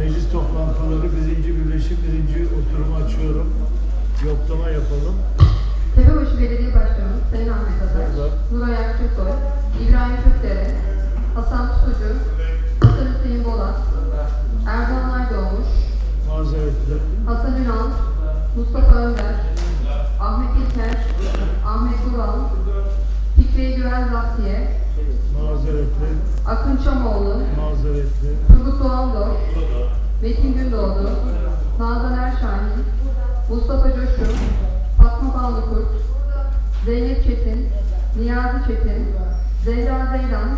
Meclis toplantıları birinci birleşik birinci oturumu açıyorum. Yoklama yapalım. Tepebaşı Belediye Başkanı Sayın Ahmet Merhaba. Nuray Akçasoy, İbrahim Kökdere, Hasan Tutucu, Hasan Hüseyin Bolat, Erdoğan Aydoğmuş, Mazeretle. Hasan Ünal, Mustafa Önder, Ahmet İlker, Ahmet Vural, Fikri Güven Mazeretle. Akın Çamoğlu, Mazeretle. Metin Gündoğdu, Nazan Erşahin, Mustafa Coşkun, Fatma Ballıkurt, Zeynep Çetin, Niyazi Çetin, Zehra Zeydan,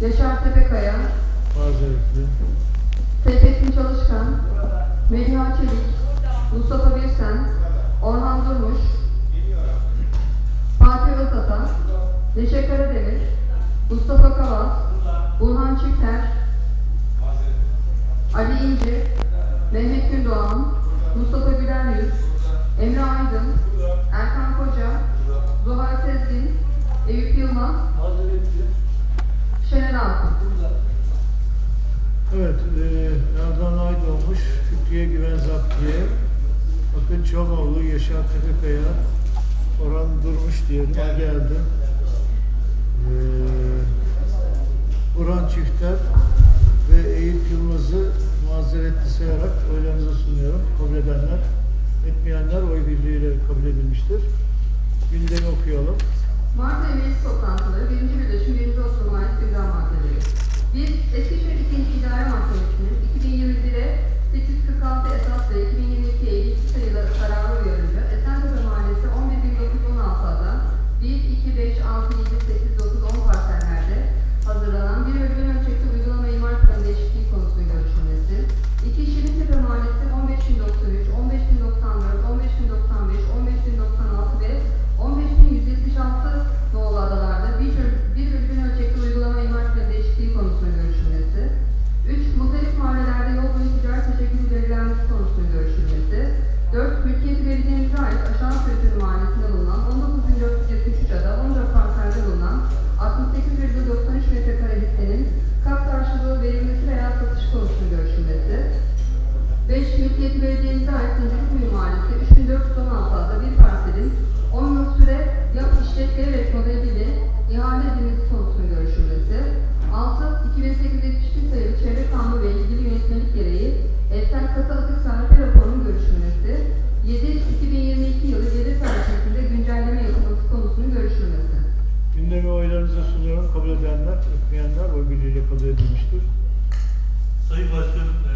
Yaşar Tepekaya. Seyfettin Çalışkan, Meliha Çelik, Mustafa Birsen, Orhan Durmuş, Fatih Özata, Neşe Karademir, Mustafa Kavaz, Burhan Çifter, Ali İnci, Mehmet Gündoğan, Mustafa Güler Yüz, Emre Aydın, Erkan Koca, Zuhal Sezgin, Eyüp Yılmaz, Şener Altın. Evet, e, Erdoğan Aydoğmuş, Fikriye Güven Zaptiye, Akın Çomoğlu, Yaşar Tepekaya, Orhan Durmuş diyelim, ha geldi. E, Burhan Çifter ve Eyüp Yılmaz'ı mazeretli sayarak oylarınıza sunuyorum. Kabul edenler, etmeyenler oy birliğiyle kabul edilmiştir. Gündemi okuyalım. Mart ayı meclis toplantıları 1. Birleşim 1. Oturuma ait gündem Herman Gündemi oylarınıza sunuyorum. Kabul edenler, etmeyenler oy birliğiyle kabul edilmiştir. Sayın Başkanım, e,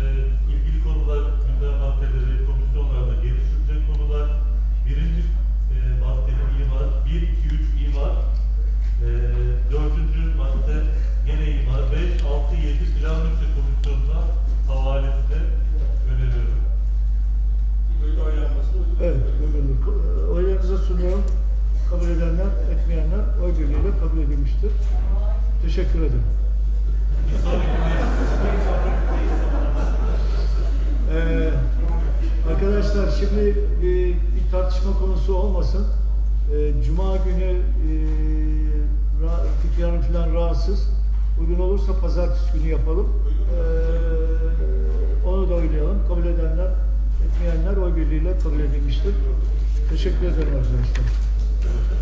ilgili konular, gündem maddeleri komisyonlarda geliştirilecek konular. Birinci e, maddenin imar, 1, 2, 3 imar. E, dördüncü madde gene imar, 5, 6, 7 plan bütçe komisyonuna havalesine öneriyorum. Böyle oylanmasını uygun. Evet, uygundur. Oylarınıza sunuyorum. Kabul edenler, etmeyenler oy birliğiyle kabul edilmiştir. Teşekkür ederim. Ee, arkadaşlar şimdi bir, bir tartışma konusu olmasın. Ee, Cuma günü e, Fikri Hanım falan rahatsız. Uygun olursa pazartesi günü yapalım. Ee, onu da oynayalım. Kabul edenler, etmeyenler oy birliğiyle kabul edilmiştir. Teşekkür ederim arkadaşlar.